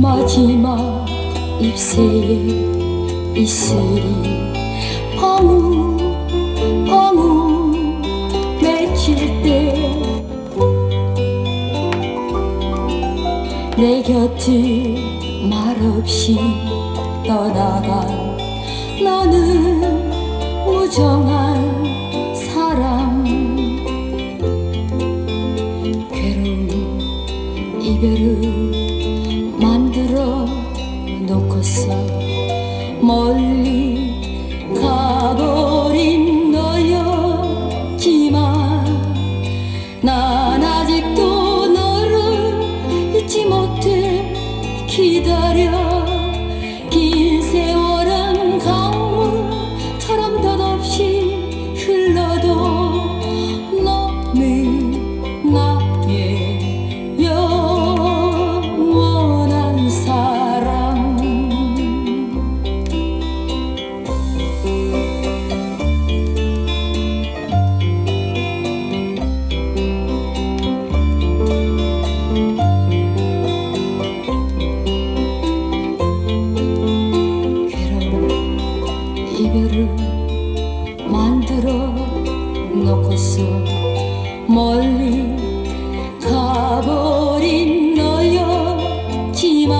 마지막 잎새에 이슬이 방울 방울 맺힐 때 내 곁을 말없이 떠나간 너는 무정한 사람. 괴로운 이별을 놓고서 이별을 만들어 놓고서 멀리 가버린 너였지만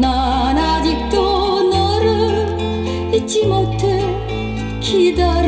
난 아직도 너를 잊지 못해 기다려